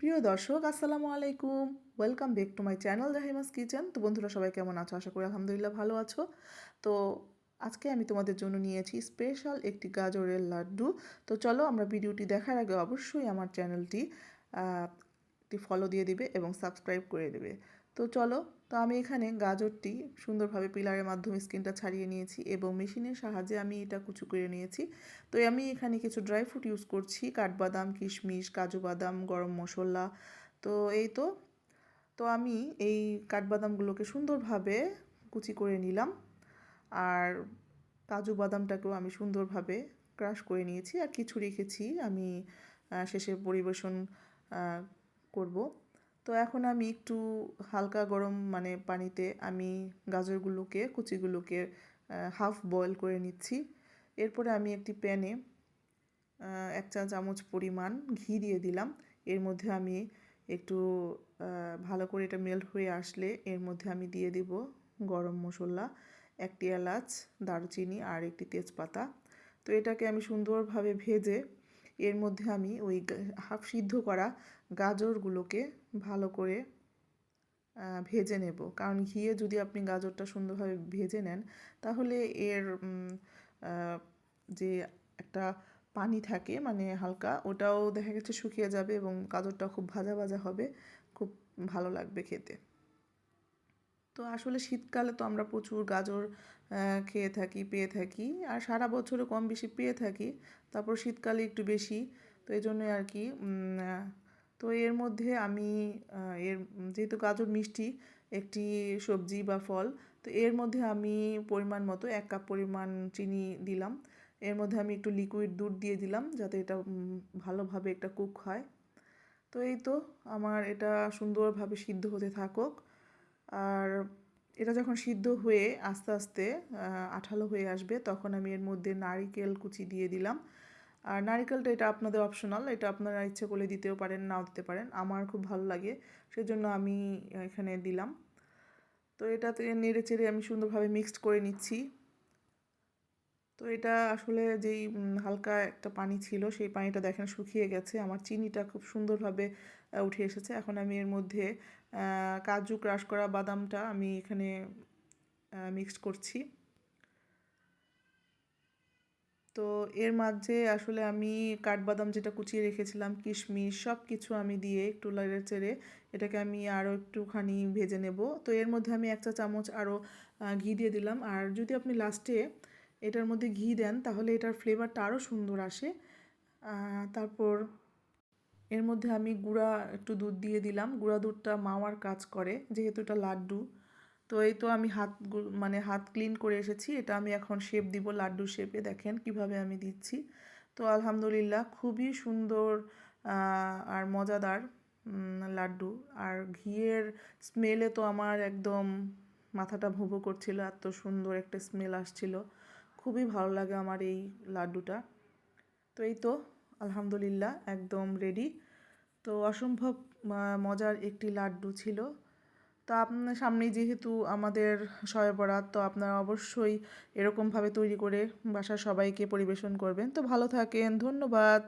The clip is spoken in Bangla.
প্রিয় দর্শক, আসসালামু আলাইকুম। Welcome back to my channel Rahima's kitchen তো বন্ধুরা, সবাই কেমন আছো? আশা করি আলহামদুলিল্লাহ ভালো আছো। তো আজকে আমি তোমাদের জন্য নিয়েছি স্পেশাল একটি গাজরের লাড্ডু। তো চলো, আমরা ভিডিওটি দেখার আগে অবশ্যই আমার চ্যানেলটি একটি ফলো দিয়ে দিবে এবং সাবস্ক্রাইব করে দেবে। তো চলো তো আমি এখানে গাজরটি সুন্দরভাবে পিলারের মাধ্যমে স্কিনটা ছাড়িয়ে নিয়েছি এবং মেশিনের সাহায্যে আমি এটা কুচু করে নিয়েছি। তো আমি এখানে কিছু ড্রাই ফ্রুট ইউজ করছি, কাঠবাদাম, কিশমিশ কাজু বাদাম গরম মশলা। তো এই তো তো আমি এই কাঠবাদামগুলোকে সুন্দরভাবে কুচি করে নিলাম আর কাজু বাদামটাকেও আমি সুন্দরভাবে ক্রাশ করে নিয়েছি আর কিছু রেখেছি আমি শেষে পরিবেশন করব। তো এখন আমি একটু হালকা গরম মানে পানিতে আমি গাজরগুলোকে, কুচিগুলোকে হাফ বয়েল করে নিচ্ছি। এরপরে আমি একটি প্যানে এক চা চামচ পরিমাণ ঘি দিয়ে দিলাম। এর মধ্যে আমি একটু ভালো করে এটা মেল্ট হয়ে আসলে এর মধ্যে আমি দিয়ে দিব গরম মশলা, একটি এলাচ, দারুচিনি আর একটি তেজপাতা। তো এটাকে আমি সুন্দরভাবে ভেজে এর মধ্যে আমি ওই হাফ সিদ্ধ করা গাজরগুলোকে ভালো করে ভেজে নেব। কারণ ঘিয়ে যদি আপনি গাজরটা সুন্দরভাবে ভেজে নেন, তাহলে এর যে একটা পানি থাকে মানে হালকা, ওটাও দেখা গেছে শুকিয়ে যাবে এবং গাজরটা খুব ভাজা ভাজা হবে। খুব ভালো লাগবে খেতে। তো আসলে শীতকালে তো আমরা প্রচুর গাজর খেয়ে থাকি, পেয়ে থাকি। আর সারা বছরে কম বেশি পেয়ে থাকি, তারপর শীতকালে একটু বেশি। তো এই জন্যই আর কি তো এর মধ্যে আমি এর, যেহেতু গাজর মিষ্টি একটি সবজি বা ফল, তো এর মধ্যে আমি পরিমাণ মতো এক কাপ পরিমাণ চিনি দিলাম। এর মধ্যে আমি একটু লিকুইড দুধ দিয়ে দিলাম, যাতে এটা ভালোভাবে একটা কুক হয়। তো এই তো, আমার এটা সুন্দরভাবে সিদ্ধ হতে থাকুক। আর এটা যখন সিদ্ধ হয়ে আস্তে আস্তে আঠালো হয়ে আসবে, তখন আমি এর মধ্যে নারিকেল কুচি দিয়ে দিলাম। আর নারিকেলটা এটা আপনাদের অপশনাল এটা আপনারা ইচ্ছে করলে দিতেও পারেন, নাও দিতে পারেন। আমার খুব ভালো লাগে, সেজন্য আমি এখানে দিলাম। তো এটাতে নেড়ে চেড়ে আমি সুন্দরভাবে মিক্সড করে নিচ্ছি। তো এটা আসলে যেই হালকা একটা পানি ছিল, সেই পানিটা দেখেন শুকিয়ে গেছে। আমার চিনিটা খুব সুন্দরভাবে উঠে এসেছে। এখন আমি এর মধ্যে কাজু ক্রাশ করা বাদামটা আমি এখানে মিক্সড করছি। তো এর মাঝে আসলে আমি কাঠবাদাম যেটা কুচিয়ে রেখেছিলাম, কিশমিশ সব কিছু আমি দিয়ে একটু লাইড়ে চেড়ে এটাকে আমি আরও একটুখানি ভেজে নেব। তো এর মধ্যে আমি এক চা চামচ আরও ঘি দিয়ে দিলাম। আর যদি আপনি লাস্টে এটার মধ্যে ঘি দেন, তাহলে এটার ফ্লেভারটা আরও সুন্দর আসে। তারপর এর মধ্যে আমি গুঁড়া একটু দুধ দিয়ে দিলাম। গুঁড়া দুধটা মাওয়ার কাজ করে, যেহেতু এটা লাড্ডু। তো এই তো আমি হাত মানে হাত ক্লিন করে এসেছি। এটা আমি এখন শেপ দিব লাড্ডু শেপে দেখেন কীভাবে আমি দিচ্ছি। তো আলহামদুলিল্লাহ খুবই সুন্দর আর মজাদার লাড্ডু। আর ঘিয়ের স্মেলে তো আমার একদম মাথাটা ভুবো করছিল, এত সুন্দর একটা স্মেল আসছিল। খুবই ভালো লাগে আমার এই লাড্ডুটা। তো এই তো আলহামদুলিল্লাহ, একদম রেডি তো অসম্ভব মজার একটি লাড্ডু ছিল। তো আপনার সামনে যেহেতু আমাদের সয়বরাত তো আপনারা অবশ্যই এরকমভাবে তৈরি করে বাসার সবাইকে পরিবেশন করবেন। তো ভালো থাকেন, ধন্যবাদ।